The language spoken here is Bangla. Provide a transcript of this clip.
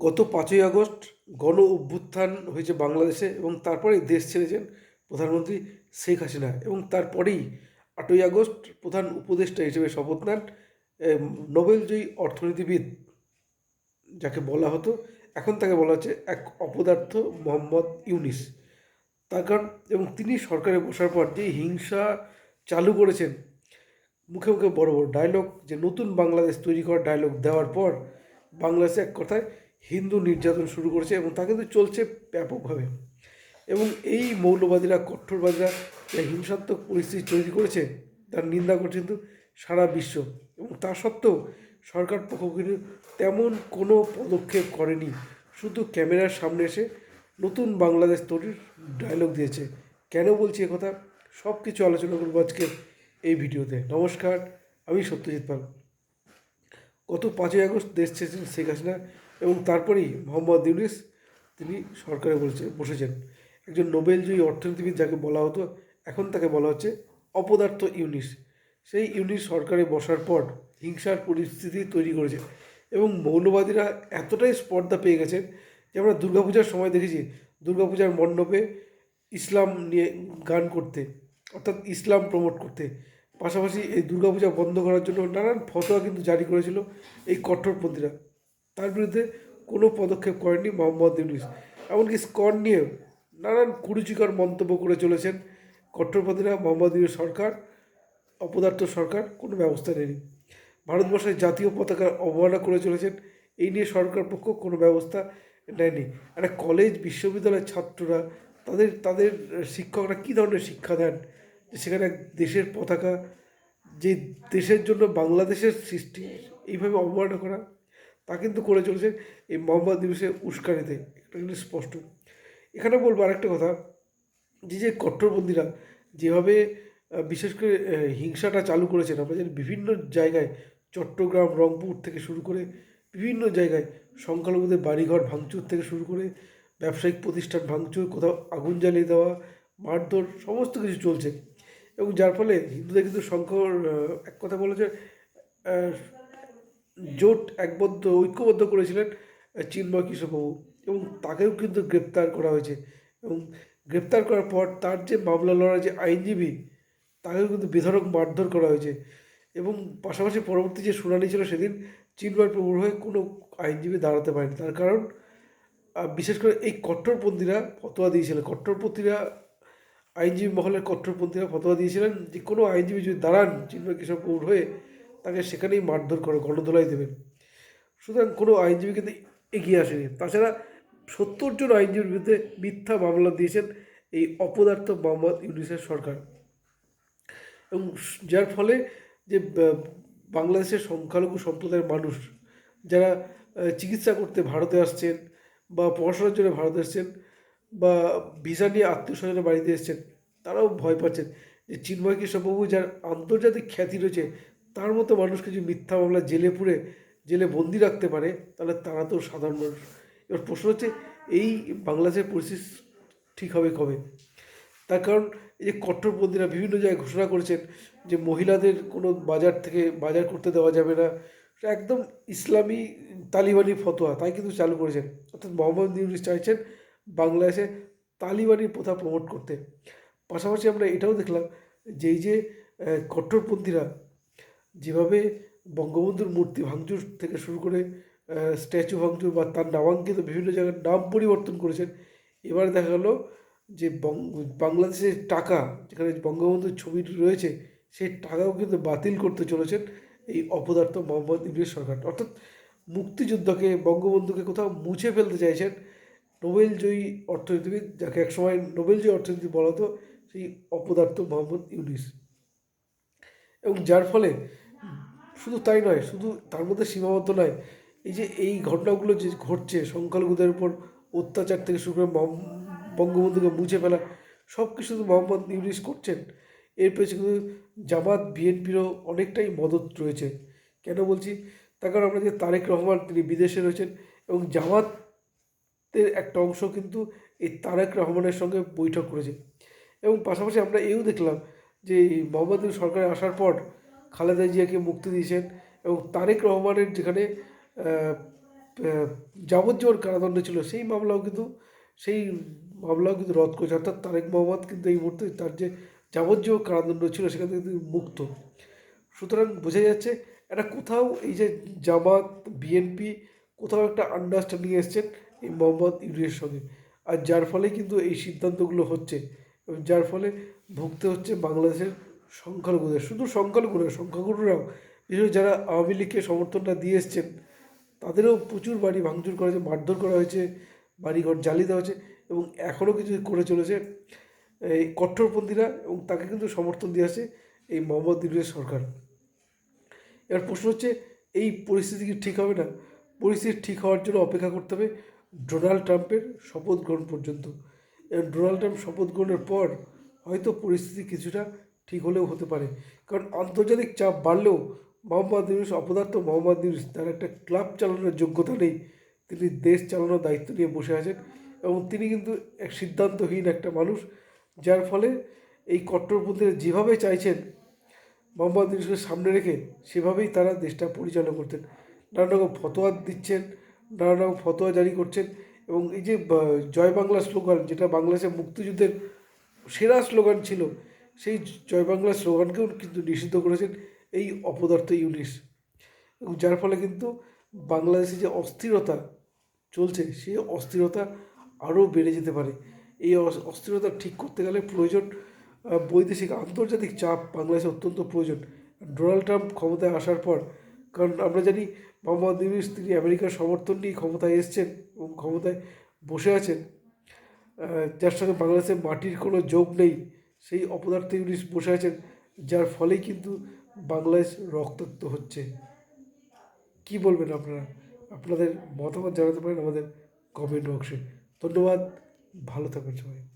গত পাঁচই আগস্ট গণ অভ্যুত্থান হয়েছে বাংলাদেশে এবং তারপরে দেশ ছেড়েছেন প্রধানমন্ত্রী শেখ হাসিনা এবং তারপরেই আটই আগস্ট প্রধান উপদেষ্টা হিসেবে শপথ নেন নোবেলজয়ী অর্থনীতিবিদ যাকে বলা হতো। এখন তাকে বলা হচ্ছে এক অপদার্থ মোহাম্মদ ইউনিস। তার কারণ, এবং তিনি সরকারে বসার পর যে হিংসা চালু করেছেন, মুখে মুখে বড় বড় ডায়লগ যে নতুন বাংলাদেশ তৈরি করার ডায়লগ দেওয়ার পর বাংলাদেশে এক কথায় হিন্দু নির্যাতন শুরু করেছে এবং তা কিন্তু চলছে ব্যাপকভাবে। এবং এই মৌলবাদীরা কট্টরবাদীরা যে হিংসাত্মক পরিস্থিতি তৈরি করেছে, তার নিন্দা করছে কিন্তু সারা বিশ্ব। এবং তা সত্ত্বেও সরকার পক্ষ কিন্তু তেমন কোনো পদক্ষেপ করেনি। শুধু ক্যামেরার সামনে এসে নতুন বাংলাদেশ তৈরির ডায়লগ দিয়েছে। কেন বলছি কথা? সব কিছু আলোচনা করব আজকে এই ভিডিওতে। নমস্কার, আমি সত্যজিৎ পাল। গত পাঁচই আগস্ট দেশ ছেড়েছেন শেখ হাসিনা। এবং তারপরেই মোহাম্মদ ইউনিস তিনি সরকারে বলছে, বসেছেন। একজন নোবেলজয়ী অর্থনীতিবিদ যাকে বলা হতো, এখন তাকে বলা হচ্ছে অপদার্থ ইউনিস। সেই ইউনিস সরকারে বসার পর হিংসার পরিস্থিতি তৈরি করেছে এবং মৌলবাদীরা এতটাই স্পর্ধা পেয়ে গেছেন যে আমরা দুর্গাপূজার সময় দেখেছি, দুর্গাপূজার মণ্ডপে ইসলাম নিয়ে গান করতে, অর্থাৎ ইসলাম প্রমোট করতে। পাশাপাশি এই দুর্গাপূজা বন্ধ করার জন্য নানান ফতোয়া কিন্তু জারি করেছিল এই কট্টরপন্থীরা। তার বিরুদ্ধে কোনো পদক্ষেপ করেনি মোহাম্মদ ইউনিস। এমনকি স্কন নিয়ে নানান কুরুচিকর মন্তব্য করে চলেছেন কট্টরপন্থীরা মোহাম্মদ ইউনিস সরকার, অপদার্থ সরকার, কোনো ব্যবস্থা নেয়নি। ভারতবর্ষের জাতীয় পতাকা অবমাননা করে চলেছেন, এই নিয়ে সরকার পক্ষ কোনো ব্যবস্থা নেয়নি। একটা কলেজ, বিশ্ববিদ্যালয়ের ছাত্ররা, তাদের তাদের শিক্ষকরা কী ধরনের শিক্ষা দেন? যে সেখানে দেশের পতাকা, যে দেশের জন্য বাংলাদেশের সৃষ্টি, এইভাবে অবমাননা করা? তা কিন্তু করে চলেছে এই মোহাম্মদ দিবসের উস্কানিতে। এটা কিন্তু স্পষ্ট। এখানে বলব আরেকটা কথা যে যে কট্টরপন্থীরা যেভাবে বিশেষ করে হিংসাটা চালু করেছেন জানি বিভিন্ন জায়গায় চট্টগ্রাম রংপুর থেকে শুরু করে বিভিন্ন জায়গায় সংখ্যালঘুদের বাড়িঘর ভাঙচুর থেকে শুরু করে ব্যবসায়িক প্রতিষ্ঠান ভাঙচুর কোথাও আগুন জ্বালিয়ে দেওয়া মারধর সমস্ত কিছু চলছে। এবং যার ফলে হিন্দুদের কিন্তু সংখ্যার আহ, এক কথা বলা যায় আহ, জোট একবদ্ধ, ঐক্যবদ্ধ করেছিলেন চিন্ময় কৃষ্ণবাবু এবং তাকেও কিন্তু গ্রেপ্তার করা হয়েছে। এবং গ্রেপ্তার করার পর তার যে মামলা লড়ার যে আইনজীবী, তাকেও কিন্তু বেধড়ক মারধর করা হয়েছে। এবং পাশাপাশি পরবর্তী যে শুনানি ছিল সেদিন চিন্ময় প্রভুর হয়ে কোনো আইনজীবী দাঁড়াতে পারেনি। তার কারণ বিশেষ করে এই কট্টরপন্থীরা ফতোয়া দিয়েছিলেন। কট্টরপন্থীরা, আইনজীবী মহলের কট্টরপন্থীরা ফতোয়া দিয়েছিলেন যে কোনো আইনজীবী যদি দাঁড়ান চিন্ময় কৃষ্ণ প্রভুর হয়ে তাকে সেখানেই মারধর করে গণধোলাই দেবেন। সুতরাং কোনো আইনজীবী কিন্তু এগিয়ে আসেনি। তাছাড়া সত্তর জন আইনজীবীর বিরুদ্ধে মিথ্যা মামলা দিয়েছেন এই অপদার্থ মোহাম্মদ ইউনিসের সরকার। এবং যার ফলে যে বাংলাদেশের সংখ্যালঘু সম্প্রদায়ের মানুষ যারা চিকিৎসা করতে ভারতে আসছেন বা পড়াশোনার জন্য ভারতে আসছেন বা ভিসা নিয়ে আত্মীয় স্বজনের বাড়িতে এসছেন, তারাও ভয় পাচ্ছেন যে, চিন্ময় কৃষ্ণবাবু যার আন্তর্জাতিক খ্যাতি রয়েছে তার মতো মানুষকে যদি মিথ্যা মামলা জেলে পুরে জেলে বন্দি রাখতে পারে, তাহলে তারা তো সাধারণ মানুষ। এবার প্রশ্ন হচ্ছে, এই বাংলাদেশের পরিস্থিতি ঠিক হবে কবে? তার কারণ এই যে কট্টরপন্থীরা বিভিন্ন জায়গায় ঘোষণা করেছেন যে মহিলাদের কোনো বাজার থেকে বাজার করতে দেওয়া যাবে না। একদম ইসলামী তালিবানি ফতোয়া, তাই কিন্তু চালু করেছেন। অর্থাৎ মোহাম্মদ ইউনিস চাইছেন বাংলাদেশে তালিবানি প্রথা প্রমোট করতে। পাশাপাশি আমরা এটাও দেখলাম যে এই যে কট্টরপন্থীরা যেভাবে বঙ্গবন্ধুর মূর্তি ভাঙচুর থেকে শুরু করে স্ট্যাচু ভাঙচুর বা তার নামাঙ্কিত বিভিন্ন জায়গার নাম পরিবর্তন করেছেন। এবার দেখা গেলো যে বাংলাদেশের টাকা যেখানে বঙ্গবন্ধুর ছবি রয়েছে, সেই টাকাও কিন্তু বাতিল করতে চলেছেন এই অপদার্থ মোহাম্মদ ইংরেজ সরকার। অর্থাৎ মুক্তিযুদ্ধকে বঙ্গবন্ধুকে কোথাও মুছে ফেলতে চাইছেন নোবেলজয়ী অর্থনীতিবিদ, যাকে একসময় নোবেলজয়ী অর্থনীতি বলা হতো, সেই অপদার্থ মোহাম্মদ ইউনিস। এবং যার ফলে শুধু তাই নয়, শুধু তার মধ্যে সীমাবদ্ধ নয়, এই যে এই ঘটনাগুলো যে ঘটছে, সংখ্যালঘুদের উপর অত্যাচার থেকে শুরু করে বঙ্গবন্ধুকে মুছে ফেলা সব কিছু শুধু মোহাম্মদ ইউনিস করছেন। এর পেছনে কিন্তু জামাত, বিএনপিরও অনেকটাই মদত রয়েছে। কেন বলছি? তার কারণ আমরা যে তারেক রহমান, তিনি বিদেশে রয়েছেন এবং জামাতের একটা অংশ কিন্তু এই তারেক রহমানের সঙ্গে বৈঠক করেছে। এবং পাশাপাশি আমরা এও দেখলাম যে মোহাম্মদ সরকারে আসার পর খালেদা জিয়াকে মুক্তি দিয়েছেন এবং তারেক রহমানের যেখানে যাবজ্জীবন কারাদণ্ড ছিল, সেই মামলাও কিন্তু, সেই মামলাও কিন্তু রদ করেছে। অর্থাৎ তারেক মোহাম্মদ কিন্তু এই মুহূর্তে তার যে যাবজ্জীবন কারাদণ্ড ছিল, সেখান থেকে কিন্তু মুক্ত। সুতরাং বোঝা যাচ্ছে, একটা কোথাও এই যে জামাত, বিএনপি কোথাও একটা আন্ডারস্ট্যান্ডিং এসছেন এই মোহাম্মদ ইউনুসের সঙ্গে। আর যার ফলে কিন্তু এই সিদ্ধান্তগুলো হচ্ছে এবং যার ফলে ভুগতে হচ্ছে বাংলাদেশের সংখ্যালঘুদের, শুধু সংখ্যালঘু নয় সংখ্যাগুরুরাও, বিশেষ যারা আওয়ামী লীগকে সমর্থনটা দিয়ে এসছেন, তাদেরও প্রচুর বাড়ি ভাঙচুর করা হয়েছে, মারধর করা হয়েছে, বাড়িঘর জ্বালিয়ে দেওয়া হয়েছে এবং এখনও কিছু করে চলেছে এই কট্টরপন্থীরা এবং তাকে কিন্তু সমর্থন দিয়ে আসে এই মোহাম্মদ ইউনুসের সরকার। এবার প্রশ্ন হচ্ছে, এই পরিস্থিতি কি ঠিক হবে না? পরিস্থিতি ঠিক হওয়ার জন্য অপেক্ষা করতে হবে ডোনাল্ড ট্রাম্পের শপথ গ্রহণ পর্যন্ত। এবং ডোনাল্ড ট্রাম্প শপথ গ্রহণের পর হয়তো পরিস্থিতি কিছুটা ঠিক হলেও হতে পারে। কারণ আন্তর্জাতিক চাপ বাড়লেও মোহাম্মদ ইউনুস অপদার্থ মোহাম্মদ ইউনুস, তার একটা ক্লাব চালানোর যোগ্যতা নেই। তিনি দেশ চালানোর দায়িত্ব নিয়ে বসে আছেন এবং তিনি কিন্তু এক সিদ্ধান্তহীন একটা মানুষ, যার ফলে এই কট্টরপন্থীরা যেভাবে চাইছেন মোহাম্মদ ইউনুসকে সামনে রেখে, সেভাবেই তারা দেশটা পরিচালনা করতেন নানা রকম ফতোয়া দিচ্ছেন, নানা রকম ফতোয়া জারি করছেন এবং এই যে জয় বাংলা স্লোগান, যেটা বাংলাদেশের মুক্তিযুদ্ধের সেরা স্লোগান ছিল সেই জয় বাংলা স্লোগানকেও কিন্তু নিষিদ্ধ করেছেন এই অপদার্থ ইউনিস। এবং যার ফলে কিন্তু বাংলাদেশে যে অস্থিরতা চলছে, সেই অস্থিরতা আরও বেড়ে যেতে পারে। এই অস্থিরতা ঠিক করতে গেলে প্রয়োজন বৈদেশিক আন্তর্জাতিক চাপ বাংলাদেশে অত্যন্ত প্রয়োজন। ডোনাল্ড ট্রাম্প ক্ষমতায় আসার পর, কারণ আমরা জানি মোহাম্মদ ইউনুস তিনি আমেরিকার সমর্থন নিয়ে ক্ষমতায় এসছেন এবং ক্ষমতায় বসে আছেন। যার সঙ্গে বাংলাদেশের মাটির কোনো যোগ নেই। সেই অপদার্থ ইউনিস বসে আছেন, যার ফলেই কিন্তু বাংলাদেশ রক্তাক্ত হচ্ছে। কি বলবেন আপনারা? আপনাদের মতামত জানাতে পারেন আমাদের কমেন্ট বক্সে ধন্যবাদ, ভালো থাকবেন সবাই।